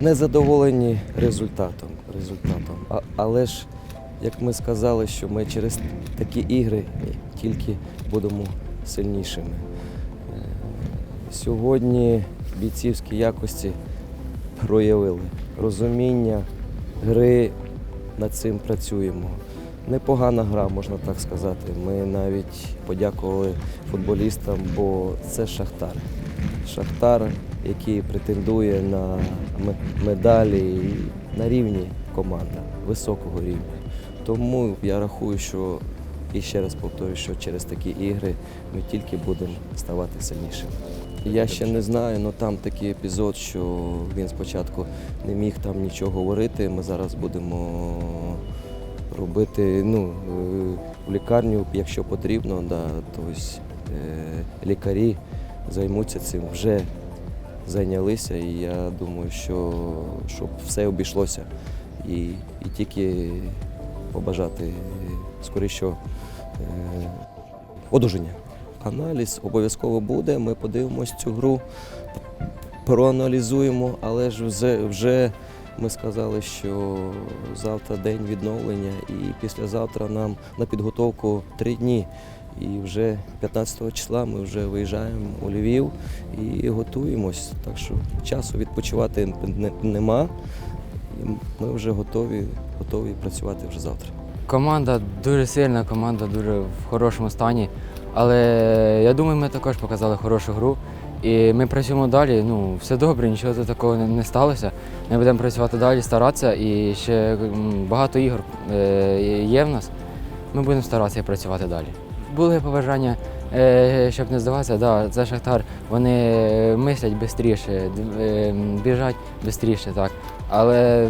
не задоволені результатом. результатом. А, але ж, як ми сказали, що ми через такі ігри тільки будемо сильнішими. Е, Сьогодні бійцівські якості проявили розуміння гри, над цим працюємо. Непогана гра, можна так сказати. Ми навіть подякували футболістам, бо це Шахтар. Шахтар, який претендує на медалі на рівні команда високого рівня. Тому я рахую, що і ще раз повторюю, що через такі ігри ми тільки будемо ставати сильнішими. Я ще не знаю, але там такий епізод, що він спочатку не міг там нічого говорити. Ми зараз будемо робити ну, е, в лікарню, якщо потрібно, да, тобто лікарі займуться цим, вже зайнялися, і я думаю, що щоб все обійшлося і, і тільки побажати скорішого е, одужання. Аналіз обов'язково буде. Ми подивимось цю гру, проаналізуємо, але ж вже ми сказали, що завтра день відновлення, і післязавтра нам на підготовку три дні. І вже 15 числа ми вже виїжджаємо у Львів і готуємось. Так що часу відпочивати нема. Ми вже готові, готові працювати вже завтра. Команда дуже сильна, команда дуже в хорошому стані. Але я думаю, ми також показали хорошу гру. І ми працюємо далі. Ну, все добре, нічого такого не, не сталося. Ми будемо працювати далі, старатися. І ще багато ігор е, є в нас. Ми будемо старатися працювати далі. Були побажання, е, щоб не здаватися, да, це Шахтар, вони мислять швидше, біжать швидше, так. Але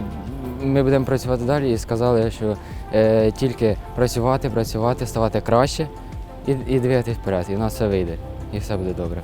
ми будемо працювати далі і сказали, що е, тільки працювати, працювати, ставати краще і, і дивитися вперед. І в нас все вийде, і все буде добре.